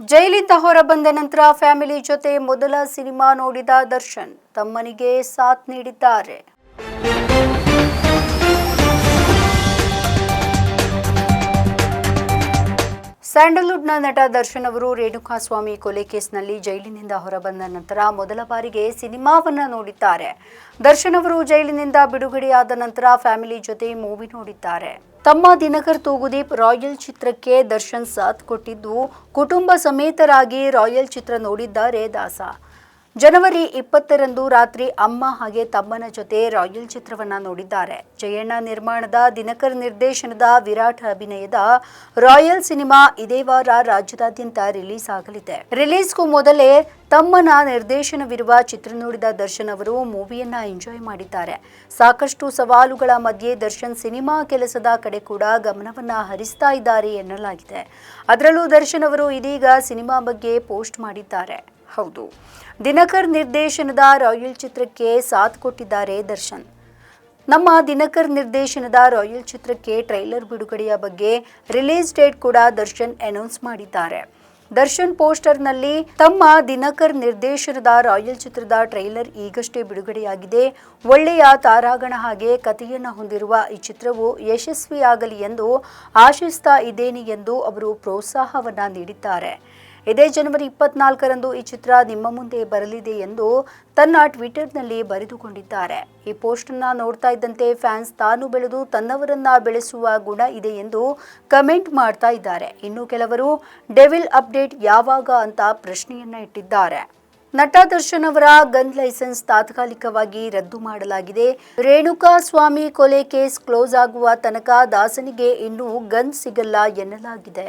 ಜೈಲಿಂದ ಹೊರಬಂದ ನಂತರ ಫ್ಯಾಮಿಲಿ ಜೊತೆ ಮೊದಲ ಸಿನಿಮಾ ನೋಡಿದ ದರ್ಶನ್ ತಮ್ಮನಿಗೆ ಸಾಥ್ ನೀಡಿದ್ದಾರೆ. ಸ್ಯಾಂಡಲ್ವುಡ್ನ ನಟ ದರ್ಶನ್ ಅವರು ರೇಣುಕಾಸ್ವಾಮಿ ಕೊಲೆ ಕೇಸ್ನಲ್ಲಿ ಜೈಲಿನಿಂದ ಹೊರಬಂದ ನಂತರ ಮೊದಲ ಬಾರಿಗೆ ಸಿನಿಮಾವನ್ನ ನೋಡಿದ್ದಾರೆ. ದರ್ಶನ್ ಅವರು ಜೈಲಿನಿಂದ ಬಿಡುಗಡೆಯಾದ ನಂತರ ಫ್ಯಾಮಿಲಿ ಜೊತೆ ಮೂವಿ ನೋಡಿದ್ದಾರೆ. ತಮ್ಮ ದಿನಕರ್ ತೂಗುದೀಪ್ ರಾಯಲ್ ಚಿತ್ರಕ್ಕೆ ದರ್ಶನ್ ಸಾಥ್ ಕೊಟ್ಟಿದ್ದು, ಕುಟುಂಬ ಸಮೇತರಾಗಿ ರಾಯಲ್ ಚಿತ್ರ ನೋಡಿದ್ದಾರೆ ದಾಸ. ಜನವರಿ ಇಪ್ಪತ್ತರಂದು ರಾತ್ರಿ ಅಮ್ಮ ಹಾಗೆ ತಮ್ಮನ ಜೊತೆ ರಾಯಲ್ ಚಿತ್ರವನ್ನ ನೋಡಿದ್ದಾರೆ. ಜಯಣ್ಣ ನಿರ್ಮಾಣದ ದಿನಕರ್ ನಿರ್ದೇಶನದ ವಿರಾಟ್ ಅಭಿನಯದ ರಾಯಲ್ ಸಿನಿಮಾ ಇದೇ ವಾರ ರಾಜ್ಯದಾದ್ಯಂತ ರಿಲೀಸ್ ಆಗಲಿದೆ ರಿಲೀಸ್ಗೂ ಮೊದಲೇ ತಮ್ಮನ ನಿರ್ದೇಶನವಿರುವ ಚಿತ್ರ ನೋಡಿದ ದರ್ಶನ್ ಅವರು ಮೂವಿಯನ್ನ ಎಂಜಾಯ್ ಮಾಡಿದ್ದಾರೆ. ಸಾಕಷ್ಟು ಸವಾಲುಗಳ ಮಧ್ಯೆ ದರ್ಶನ್ ಸಿನಿಮಾ ಕೆಲಸದ ಕಡೆ ಕೂಡ ಗಮನವನ್ನ ಹರಿಸ್ತಾ ಇದ್ದಾರೆ ಎನ್ನಲಾಗಿದೆ. ಅದರಲ್ಲೂ ದರ್ಶನ್ ಅವರು ಇದೀಗ ಸಿನಿಮಾ ಬಗ್ಗೆ ಪೋಸ್ಟ್ ಮಾಡಿದ್ದಾರೆ. ಹೌದು. ದಿನಕರ್ ನಿರ್ದೇಶನದ ರಾಯಲ್ ಚಿತ್ರಕ್ಕೆ ಸಾಥ್ ಕೊಟ್ಟಿದ್ದಾರೆ ದರ್ಶನ್. ನಮ್ಮ ದಿನಕರ್ ನಿರ್ದೇಶನದ ರಾಯಲ್ ಚಿತ್ರಕ್ಕೆ ಟ್ರೈಲರ್ ಬಿಡುಗಡೆಯ ಬಗ್ಗೆ ರಿಲೀಸ್ ಡೇಟ್ ಕೂಡ ದರ್ಶನ್ ಅನೌನ್ಸ್ ಮಾಡಿದ್ದಾರೆ. ದರ್ಶನ್ ಪೋಸ್ಟರ್ನಲ್ಲಿ ತಮ್ಮ ದಿನಕರ್ ನಿರ್ದೇಶನದ ರಾಯಲ್ ಚಿತ್ರದ ಟ್ರೈಲರ್ ಈಗಷ್ಟೇ ಬಿಡುಗಡೆಯಾಗಿದೆ. ಒಳ್ಳೆಯ ತಾರಾಗಣ ಹಾಗೆ ಕಥೆಯನ್ನು ಹೊಂದಿರುವ ಈ ಚಿತ್ರವು ಯಶಸ್ವಿಯಾಗಲಿ ಎಂದು ಆಶಿಸ್ತಾ ಇದ್ದೇನೆ ಎಂದು ಅವರು ಪ್ರೋತ್ಸಾಹವನ್ನು ನೀಡಿದ್ದಾರೆ. ಇದೇ ಜನವರಿ ಇಪ್ಪತ್ನಾಲ್ಕರಂದು ಈ ಚಿತ್ರ ನಿಮ್ಮ ಮುಂದೆ ಬರಲಿದೆ ಎಂದು ತನ್ನ ಟ್ವಿಟರ್ನಲ್ಲಿ ಬರೆದುಕೊಂಡಿದ್ದಾರೆ. ಈ ಪೋಸ್ಟ್ ಅನ್ನ ನೋಡ್ತಾ ಇದ್ದಂತೆ ಫ್ಯಾನ್ಸ್ ತಾನು ಬೆಳೆದು ತನ್ನವರನ್ನ ಬೆಳೆಸುವ ಗುಣ ಇದೆ ಎಂದು ಕಮೆಂಟ್ ಮಾಡ್ತಾ ಇದ್ದಾರೆ. ಇನ್ನು ಕೆಲವರು, ಡೆವಿಲ್ ಅಪ್ಡೇಟ್ ಯಾವಾಗ ಅಂತ ಪ್ರಶ್ನೆಯನ್ನ ಇಟ್ಟಿದ್ದಾರೆ. ನಟ ದರ್ಶನ್ ಅವರ ಗನ್ ಲೈಸೆನ್ಸ್ ತಾತ್ಕಾಲಿಕವಾಗಿ ರದ್ದು ಮಾಡಲಾಗಿದೆ. ರೇಣುಕಾ ಸ್ವಾಮಿ ಕೊಲೆ ಕೇಸ್ ಕ್ಲೋಸ್ ಆಗುವ ತನಕ ದಾಸನಿಗೆ ಇನ್ನೂ ಗನ್ ಸಿಗಲ್ಲ ಎನ್ನಲಾಗಿದೆ.